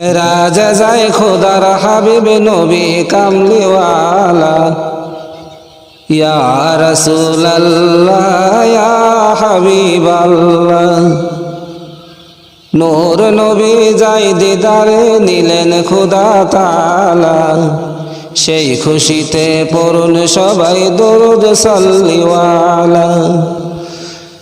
রাজা যায় খোদার হাবিব নবী কামলিওয়ালা। ইয়া রসুল্লাহ ইয়া হাবিব নূর নবী যাই দিদারে নিলেন খুদা তালা সেই খুশিতে পড়ুন সবাই দরুদ সাল্লিওয়ালা।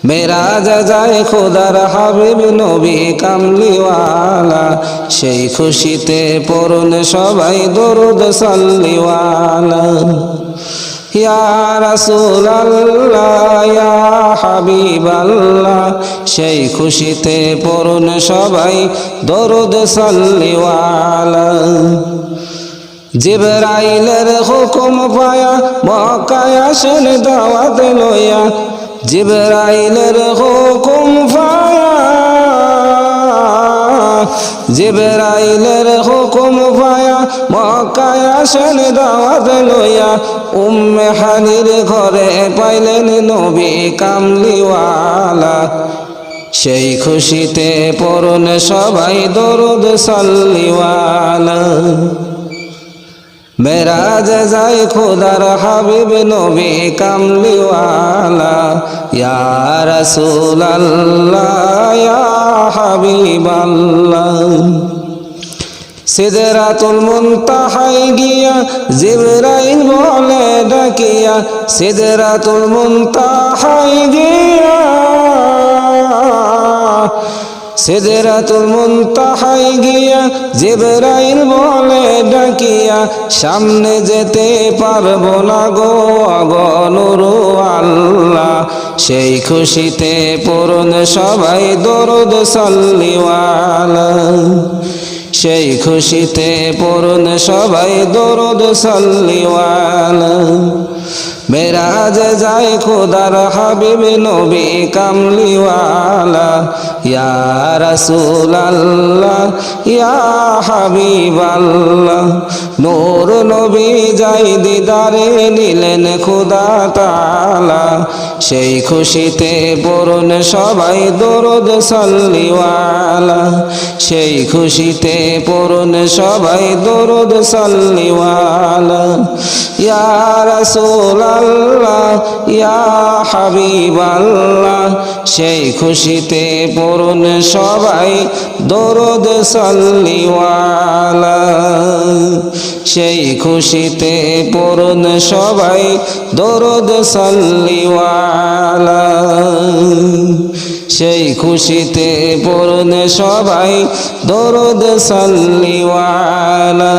মেরাজ যায় খোদার হাবিব নবী কামলিওয়ালা। সেই খুশিতে পড়ুন সবাই দরুদ সাল্লিওয়ালা। ইয়া রাসূলুল্লাহ, ইয়া হাবিবাল্লাহ। সেই খুশিতে পড়ুন সবাই দরুদ সাল্লিওয়ালা। জিবরাইলের হুকুম পায়া, মক্কায় আসেন দাওয়াত লইয়া। জিবরাইলের হুকুম জিবরাইলের হুকুম পায়া মক্কায় আসেন দাওয়াত লইয়া, উম্মে হানির ঘরে পাইলেন নবী কামলিওয়ালা। সেই খুশিতে পড়ুন সবাই দরুদ সাল্লিওয়ালা। মেরাজ যায় খোদার হাবিব নবী কামলিওয়ালা। ইয়া রাসূলুল্লাহ, ইয়া হাবিবাল্লাহ। সিদরাতুল মুনতাহাই গিয়া জিবরাইল বলে ডাকিয়া, সিদরাতুল মুনতাহাই গিয়া। সিদরাতুল মুনতাহাই গিয়া জিবরাইল বলে ডাকিয়া, সামনে যেতে পারব না গো অগনুরু আল্লাহ। সেই খুশিতে পূরণ সবাই দরুদ সাল্লিওয়ালা। সেই খুশিতে পূরণ সবাই দরুদ সাল্লিওয়ালা। মেরাজ যায় খোদার হাবিব নবী কামলিওয়ালা। ইয়া রাসূলুল্লাহ, ইয়া হাবিবাল্লাহ। নূর নবী যাই দিদারে নিলেন খোদা তালা সেই খুশিতে পড়ুন সবাই দরুদ সাল্লিওয়ালা। সেই খুশিতে পড়ুন সবাই দরুদ সাল্লিওয়ালা। ইয়া রাসূলুল্লাহ, ইয়া হাবিবাল্লাহ। সেই খুশিতে পড়ুন সবাই দরুদ সাল্লিওয়ালা। সেই খুশিতে পড়ুন সবাই দরদ সাল্লিওয়ালা। সেই খুশিতে পড়ুন সবাই দরদ সাল্লিওয়ালা।